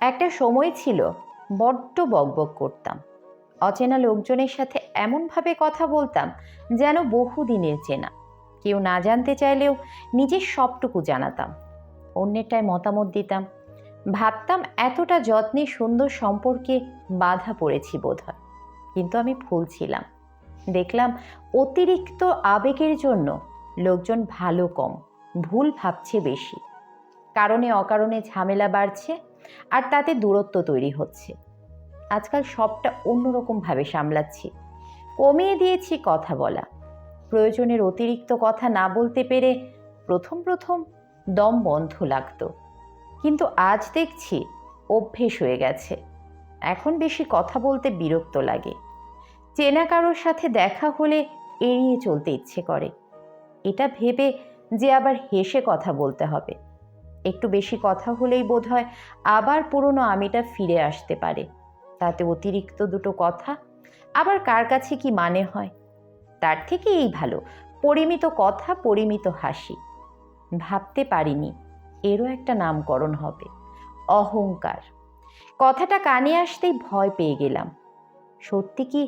একটা সময় ছিল বড্ড বকবক করতাম। অচেনা লোকজনের সাথে এমনভাবে কথা বলতাম যেন বহুদিনের চেনা। কেউ না জানতে চাইলেও নিজের সবটুকু জানাতাম। অন্যেরটায় মতামত দিতাম। ভাবতাম এতটা যত্নে সুন্দর সম্পর্কে বাধা পড়েছি বোধহয়। কিন্তু আমি ভুল ছিলাম। দেখলাম অতিরিক্ত আবেগের জন্য লোকজন ভালো কম, ভুল ভাবছে বেশি। কারণে অকারণে ঝামেলা বাড়ছে আর তাতে দূরত্ব তৈরি হচ্ছে। আজকাল সবটা অন্যরকমভাবে সামলাচ্ছি। কমিয়ে দিয়েছি কথা বলা। প্রয়োজনের অতিরিক্ত কথা না বলতে পেরে প্রথম প্রথম দম বন্ধ লাগতো। কিন্তু আজ দেখছি অভ্যেস হয়ে গেছে। এখন বেশি কথা বলতে বিরক্ত লাগে। চেনা কারোর সাথে দেখা হলে এড়িয়ে চলতে ইচ্ছে করে। এটা ভেবে যে আবার হেসে কথা বলতে হবে। একটু বেশি কথা হলেই বোধহয় আবার পুরনো আমিটা ফিরে আসতে পারে। তাতে অতিরিক্ত দুটো কথা, আবার কার কাছে কি মানে হয়? তার থেকে এই ভালো, পরিমিত কথা, পরিমিত হাসি। ভাবতে পারিনি, এরও একটা নামকরণ হবে, অহংকার। কথাটা কানে আসতেই ভয় পেয়ে গেলাম। সত্যি কি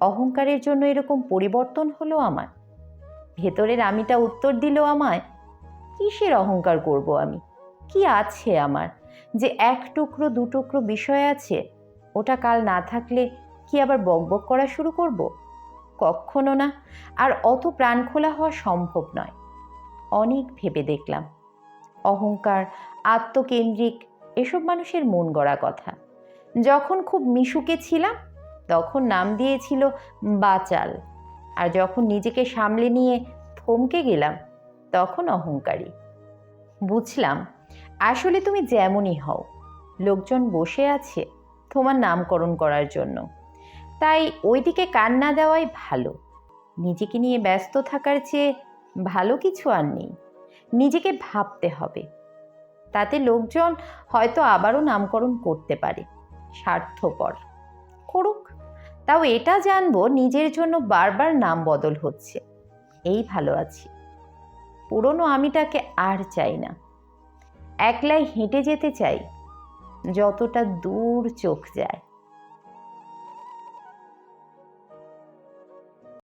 অহংকারের জন্য এরকম পরিবর্তন হলো আমার? ভেতরের আমিটা উত্তর দিল আমায়, কিসের অহংকার করব আমি? কি আছে আমার? যে এক টুকরো, দু টুকরো বিষয় আছে, ওটা কাল না থাকলে কি আবার বকবক করা শুরু করব? কখনো না, আর অত প্রাণ খোলা হওয়া সম্ভব নয়। অনেক ভেবে দেখলাম। অহংকার, আত্মকেন্দ্রিক, এসব মানুষের মন গড়া কথা। যখন খুব মিশুকে ছিলাম, তখন নাম দিয়েছিল বাচাল। আর যখন নিজেকে সামলে নিয়ে থমকে গেলাম, তখন অহংকারী। বুঝলাম আসলে তুমি যেমনই হও, লোকজন বসে আছে তোমার নামকরণ করার জন্য। তাই ওইদিকে কান না দেওয়াই ভালো। নিজেকে নিয়ে ব্যস্ত থাকার চেয়ে ভালো কিছু আর নেই। নিজেকে ভাবতে হবে। তাতে লোকজন হয়তো আবারও নামকরণ করতে পারে। স্বার্থপর। করুক। তাও এটা জানব নিজের জন্য বারবার নাম বদল হচ্ছে। এই ভালো আছি। পুরনো আমিটাকে আর চাই না। একলাই হেঁটে যেতে চাই যতটা দূর চোখ যায়।